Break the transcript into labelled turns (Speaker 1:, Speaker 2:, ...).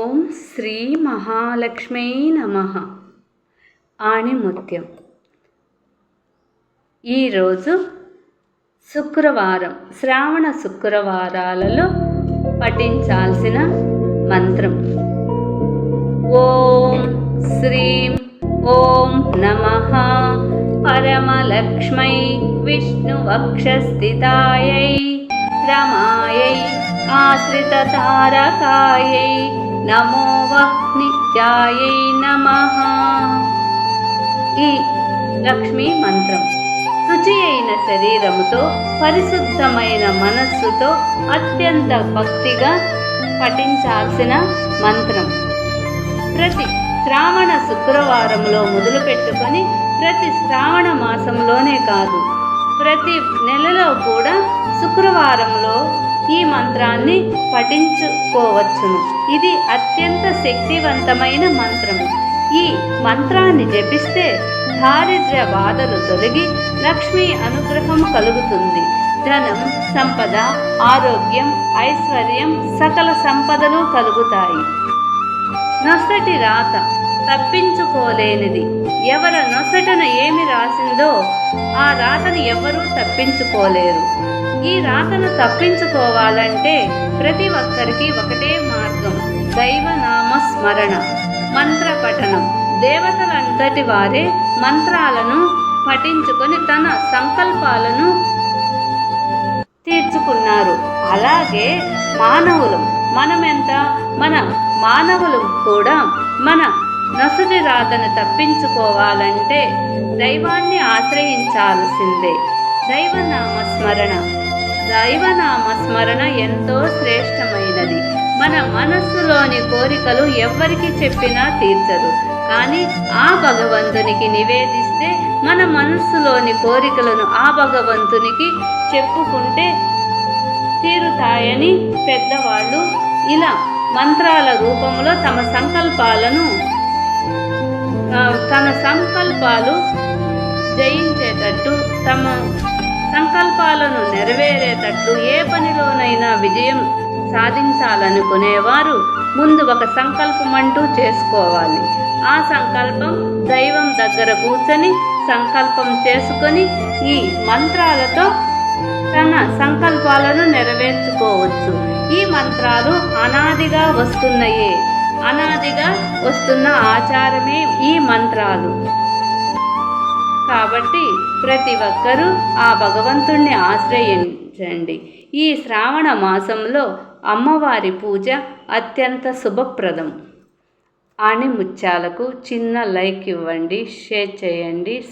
Speaker 1: ఓం శ్రీ మహాలక్ష్మీ నమ. ఆణిముత్యం. ఈరోజు శుక్రవారం శ్రావణ శుక్రవారాలలో పఠించాల్సిన మంత్రం. ఓం శ్రీం ఓం నమ. పరమలక్ష్మై విష్ణువక్షస్థితాయై రమాయై ఆశ్రితతారకాయై నమో వహ్నిత్యాయై నమ ఈ లక్ష్మీ మంత్రం శుచి అయిన శరీరముతో పరిశుద్ధమైన మనస్సుతో అత్యంత భక్తిగా పఠించాల్సిన మంత్రం. ప్రతి శ్రావణ శుక్రవారంలో మొదలుపెట్టుకొని ప్రతి శ్రావణ మాసంలోనే కాదు ప్రతి నెలలో కూడా శుక్రవారంలో ఈ మంత్రాన్ని పఠించుకోవచ్చును. ఇది అత్యంత శక్తివంతమైన మంత్రము ఈ మంత్రాన్ని జపిస్తే దారిద్ర్య బాధలు తొలగి లక్ష్మీ అనుగ్రహం కలుగుతుంది. ధనం సంపద ఆరోగ్యం ఐశ్వర్యం సకల సంపదలు కలుగుతాయి. నొసటి రాత తప్పించుకోలేనిది. ఎవర నొసటన ఏమి రాసిందో ఆ రాతను ఎవరూ తప్పించుకోలేరు. ఈ రాతను తప్పించుకోవాలంటే ప్రతి ఒక్కరికి ఒకటే మార్గం దైవనామ స్మరణ మంత్ర పఠనం దేవతలంతటి వారే మంత్రాలను పఠించుకొని తన సంకల్పాలను తీర్చుకున్నారు. అలాగే మానవులు మనమెంత? మన మానవులు కూడా మన నసుడి రాధను తప్పించుకోవాలంటే దైవాన్ని ఆశ్రయించాల్సిందే. దైవనామ స్మరణ దైవనామ స్మరణ ఎంతో శ్రేష్టమైనది. మన మనస్సులోని కోరికలు ఎవ్వరికి చెప్పినా తీర్చదు. కానీ ఆ భగవంతునికి నివేదిస్తే మన మనస్సులోని కోరికలను ఆ భగవంతునికి చెప్పుకుంటే తీరుతాయని పెద్దవాళ్ళు ఇలా మంత్రాల రూపంలో తమ సంకల్పాలను తన సంకల్పాలు జయించేటట్టు తమ సంకల్పాలను నెరవేరేటట్లు ఏ పనిలోనైనా విజయం సాధించాలనుకునేవారు ముందు ఒక సంకల్పం అంటూ చేసుకోవాలి. ఆ సంకల్పం దైవం దగ్గర కూర్చొని సంకల్పం చేసుకొని ఈ మంత్రాలతో తన సంకల్పాలను నెరవేర్చుకోవచ్చు. ఈ మంత్రాలు అనాదిగా వస్తున్నాయే. అనాదిగా వస్తున్న ఆచారమే ఈ మంత్రాలు. కాబట్టి ప్రతి ఒక్కరూ ఆ భగవంతుణ్ణి ఆశ్రయించండి. ఈ శ్రావణ మాసంలో అమ్మవారి పూజ అత్యంత శుభప్రదం. అని ముత్యాలకు చిన్న లైక్ ఇవ్వండి షేర్ చేయండి